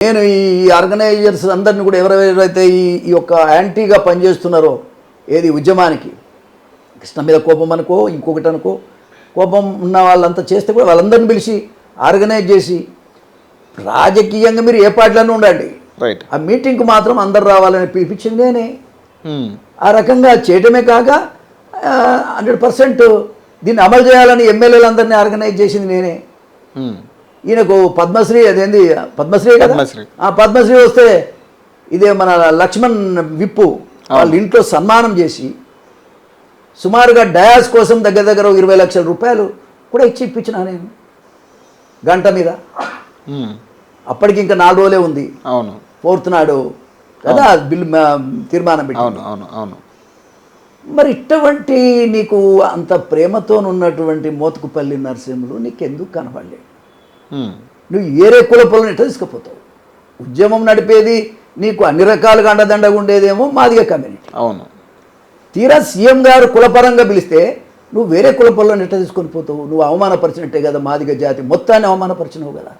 నేను ఈ ఆర్గనైజర్స్ అందరిని కూడా ఎవరెవరైతే ఈ ఈ యొక్క యాంటీగా పనిచేస్తున్నారో ఏది ఉద్యమానికి కృష్ణ మీద కోపం అనుకో ఇంకొకటి అనుకో కోపం ఉన్న వాళ్ళంతా చేస్తే కూడా వాళ్ళందరిని పిలిచి ఆర్గనైజ్ చేసి రాజకీయంగా మీరు ఏ పార్టీలోనూ ఉండండి. రైట్ ఆ మీటింగ్కి మాత్రం అందరు రావాలని పిలిపించింది నేనే. ఆ రకంగా చేయటమే కాక హండ్రెడ్ పర్సెంట్ దీన్ని అమలు చేయాలని ఎమ్మెల్యేలందరినీ ఆర్గనైజ్ చేసింది నేనే. ఈయనకు పద్మశ్రీ అదేంది? పద్మశ్రీ కదా. ఆ పద్మశ్రీ వస్తే ఇదే మన లక్ష్మణ్ విప్పు వాళ్ళ ఇంట్లో సన్మానం చేసి సుమారుగా డయాస్ కోసం దగ్గర దగ్గర ఇరవై లక్షల రూపాయలు కూడా ఇచ్చి ఇప్పించిన నేను. గంట మీద. అప్పటికి ఇంకా నాలుగు రోజులే ఉంది. అవును. ఫోర్త్ నాడు కదా బిల్ తీర్మానం పెట్టి అవును అవును మరి ఇటువంటి నీకు అంత ప్రేమతో ఉన్నటువంటి మోతుకుపల్లి నరసింహులు నీకెందుకు కనబడలేదు. నువ్వు ఏరే కులపొలను ఎట్లా తీసుకుపోతావు? ఉద్యమం నడిపేది నీకు అన్ని రకాలుగా అండదండగా ఉండేదేమో మాదిగ కమ్యూనిటీ. అవును. తీరా సీఎం గారు కులపరంగా పిలిస్తే నువ్వు వేరే కులపొలను ఎట్లా తీసుకొని పోతావు? నువ్వు అవమానపరిచినట్టే కదా మాదిగ జాతి. మొత్తాన్ని అవమానపరిచినావు కదా.